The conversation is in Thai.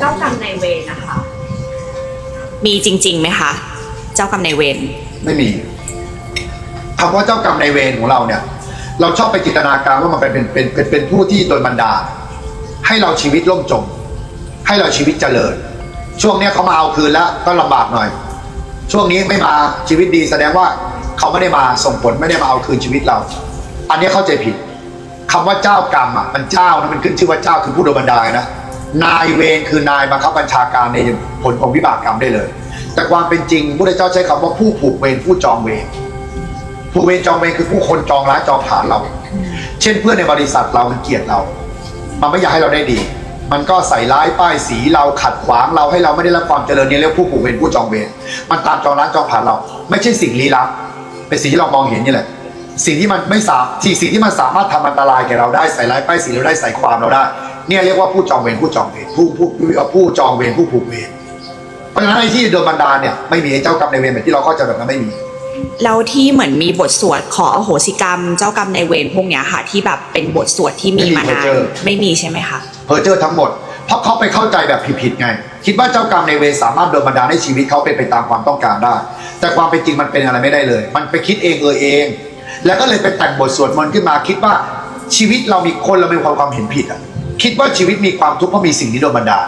เจ้ากรรมนายเวรนะคะ มีจริงๆไหมคะ เจ้ากรรมนายเวรไม่มีคำว่าเจ้ากรรมในายเวรของเราเนี่ย เราชอบไปจินตนาการว่ามันเป็นเป็นเป็นเป็นเป็นผู้ที่โดนบันดาลให้เราชีวิตล่มจม ให้เราชีวิตเจริญ ช่วงเนี้ยเขามาเอาคืนแล้วก็ลำบากหน่อย ช่วงนี้ไม่มาชีวิตดีแสดงว่าเขาไม่ได้มาส่งผลไม่ได้มาเอาคืนชีวิตเรา อันเนี้ยเข้าใจผิดคำว่าเจ้ากรรมอะมันเจ้านะมันขึ้นชื่อว่าเจ้าคือผู้โดนบันดาลนะ นายเวรคือนายบังคับบัญชาการในผลของวิบากกรรมได้เลย แต่ความเป็นจริงพระเจ้าใช้คำว่าผู้ผูกเวรผู้จองเวรผู้เวรจองเวรคือผู้คนจองร้ายจองผ่านเรา เช่นเพื่อนในบริษัทเรามันเกลียดเรา มันไม่อยากให้เราได้ดี มันก็ใส่ร้ายป้ายสีเราขัดขวางเราให้เราไม่ได้รับความเจริญเนี่ยเรียกผู้ผูกเวรผู้จองเวรมันตามจองร้ายจองผ่านเรา ไม่ใช่สิ่งลี้ลับเป็นสิ่งที่เรามองเห็นนี่แหละสิ่งที่มันไม่สามสิ่งสิ่งที่มันสามารถทำอันตรายแก่เราได้ใส่ร้ายป้ายสีเราได้ใส่ความเราได้ เนี่ยเรียกว่าผู้จองเวรผู้จองเวรผู้ผู้ผู้ผู้จองเวรผู้ผูกเวรเพราะฉะนั้นไอ้ที่โดนบันดาลเนี่ยไม่มีไอ้เจ้ากรรมในายเวรแบบที่เราเข้าใจแบบนั้นไม่มีแล้วที่เหมือนมีบทสวดขออโหสิกรรม เจ้ากรรมนายเวรพวกเนี้ยค่ะ ที่แบบเป็นบทสวดที่มีมานานไม่มี Perjure ไม่มีใช่ไหมคะเพอร์เจอร์ทั้งหมดเพราะเขาไปเข้าใจแบบผิดๆไง คิดว่าเจ้ากรรมในายเวรสามารถโดนบันดาลให้ชีวิตเขาเป็นไปตามความต้องการได้ แต่ความเป็นจริงมันเป็นอะไรไม่ได้เลย มันไปคิดเองเออเอง แล้วก็เลยไปแต่งบทสวดมนต์ขึ้นมาคิดว่าชีวิตเรามีคนเรามีความความเห็นผิดอะ คิดว่าชีวิตมีความทุกข์เพราะมีสิ่งนี้โดนบันดาล